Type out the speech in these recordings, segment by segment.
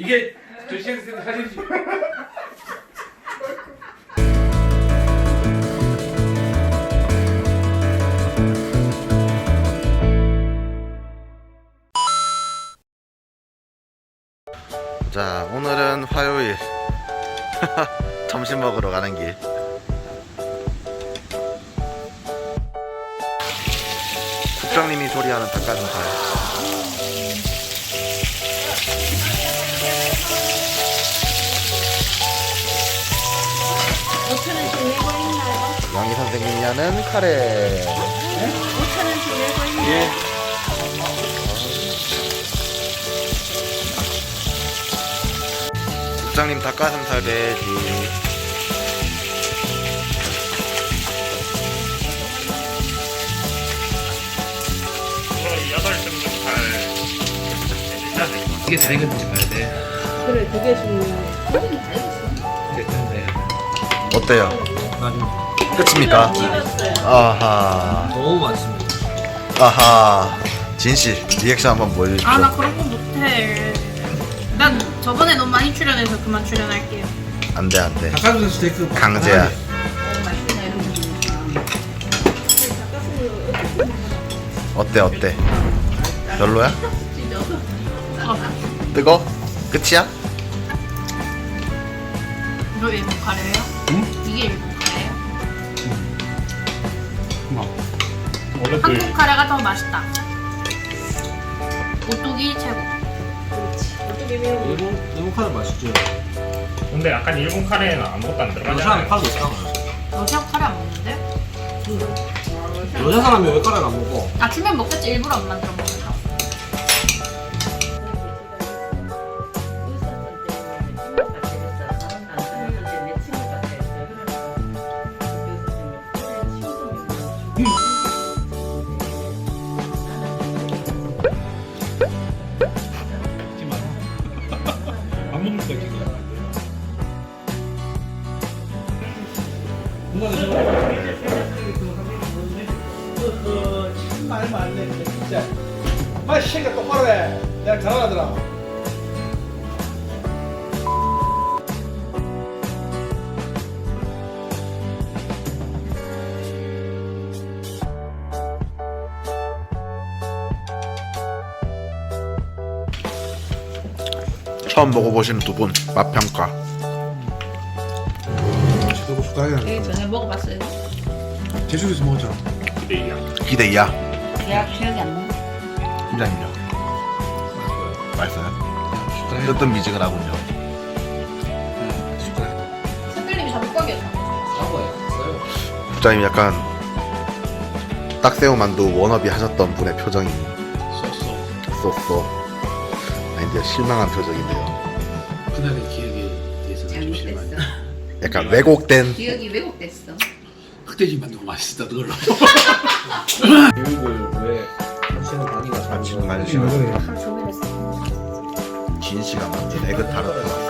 이게 쌤 사진이 자 오늘은 화요일. 점심 먹으러 가는 길. 국장님이 조리하는 닭가슴살 내고 있나요? 양희 선생님이 하는 카레 오천원씩 내고 있나요? 예. 국장님 닭가슴살 돼지 이게 다 익었는지 봐야 돼. 그래 두 개씩 됐는데. 어때요? 끝입니까? 아하 너무 많습니다. 아하 진씨 리액션 한번 보여주십시오 아 나 그런 거 못해. 난 저번에 너무 많이 출연해서 그만 출연할게요. 안돼 안돼 닭가슴살 스테이크 강제야 어때 어때 별로야? 뜨거? 끝이야? 이거 일본 카레예요? 응? 이게 일본 카레예요? 원래 한국 카레가 더 맛있다. 오뚜기 최고. 일본 일본 카레 맛있지. 근데 약간 일본 카레에는 아무것도 안 여자 들어가잖아요. 사람이 팔고 있잖아. 러시아 카레 안 먹는데? 여자 사람이 왜 카레를 안 먹어? 아침에 먹겠지 일부러 안 만들어 먹 안 먹는다 지금. 말 많네 진짜. 말 시키니까 똑바로 해. 내가 잘하더라 처음 먹어보시는 두분 맛평가. 제대로 숟가락이 여기 전에 먹어봤어요? 제주도에서 먹었잖아 기대 이야 대학 기억이 안 나. 팀장님요 맛있어요? 뜨뜻미지근하군요. 선생님이 잡을거기였나? 국장님 약간 딱새우 만두 워너비 하셨던 분의 표정이 쏘쏘. 아 닌데요 실망한 표정인데요 그날의 기억에 대해서 좀 실망. 약간 왜곡된 기억이 왜곡됐어. 흑돼지 만두가 맛있다 그걸로. 교육을 왜 하시는 강의가 잘 만드시는 하루 종일 했어. 진 씨가 만든 에그 타르트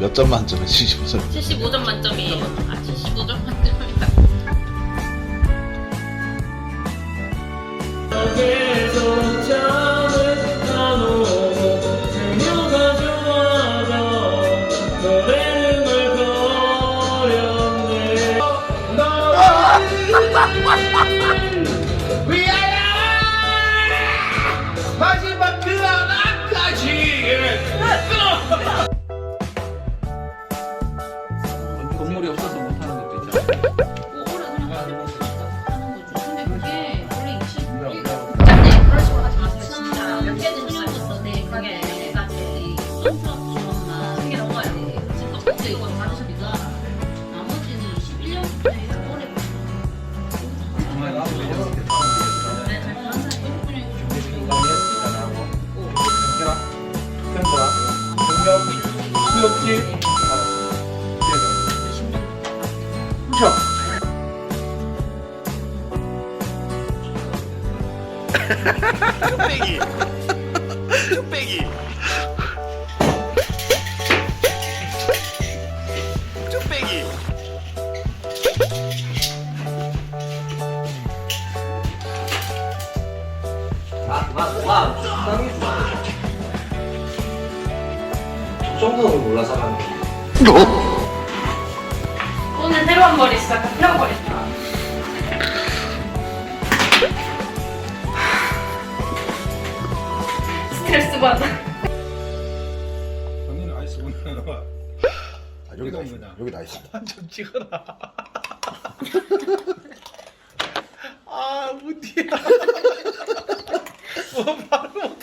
몇 점 만점에 75점 75점 만점이에요. 아 75점 만점이다. 마지막 수염, 수염집, 아, 수염. 흑백이. 흑백이. 흑백이. 와, 와, 와, 와, 정도는 몰라 사람이. 오늘 새로운 머리 시작한 태워버렸다. 스트레스 받아. 언니는 아이스 보내는 아, 여기 다 있어. 여기 다 있어. 좀 찍어라. 아, 문디야. 뭐 바로